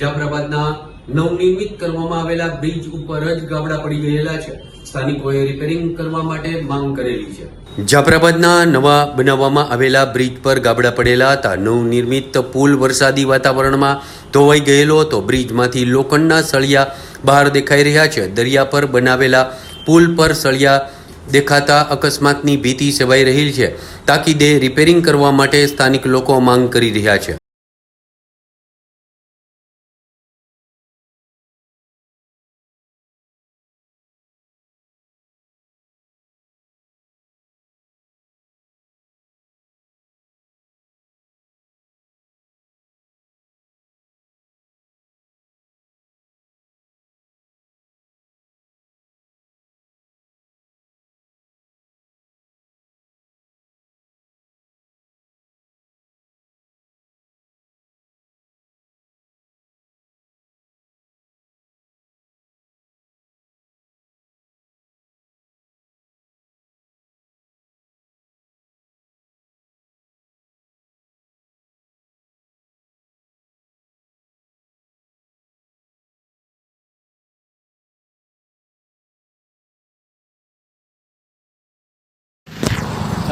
જાફરાબાદના નવનિર્મિત કરવામાં આવેલા બ્રિજ ઉપર જ ગાબડા પડી ગયેલા છે. સ્થાનિકોએ રિપેરિંગ કરવા માટે માંગ કરેલી છે. જાફરાબાદના નવા બનાવવામાં આવેલા બ્રિજ પર ગાબડા પડેલા હતા. નવનિર્મિત પુલ વરસાદી વાતાવરણમાં ધોવાઈ ગયેલો હતો. બ્રિજમાંથી લોખંડના સળિયા બહાર દેખાઈ રહ્યા છે. દરિયા પર બનાવેલા પુલ પર સળિયા દેખાતા અકસ્માતની ભીતિ સેવાઈ રહી છે. તાકીદે રિપેરિંગ કરવા માટે સ્થાનિક લોકો માંગ કરી રહ્યા છે.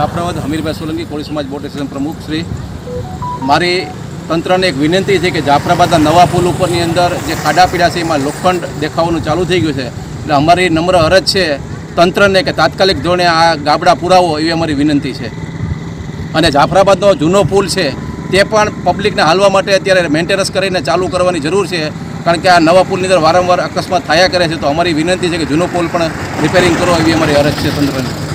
જાફરાબાદ હમીરભાઈ સોલંકી, કોળી સમાજ બોર્ડ એસોસિએશન પ્રમુખ શ્રી. મારી તંત્રને એક વિનંતી છે કે જાફરાબાદના નવા પુલ ઉપરની અંદર જે ખાડા પીડા છે એમાં લોખંડ દેખાવાનું ચાલુ થઈ ગયું છે. એટલે અમારી નમ્ર અરજ છે તંત્રને કે તાત્કાલિક ધોરણે આ ગાબડા પુરાવો એવી અમારી વિનંતી છે. અને જાફરાબાદનો જૂનો પુલ છે તે પણ પબ્લિકને હાલવા માટે અત્યારે મેન્ટેનન્સ કરીને ચાલુ કરવાની જરૂર છે. કારણ કે આ નવા પુલની અંદર વારંવાર અકસ્માત થયા કરે છે તો અમારી વિનંતી છે કે જૂનો પુલ પણ રિપેરિંગ કરો એવી અમારી અરજ છે તંત્રને.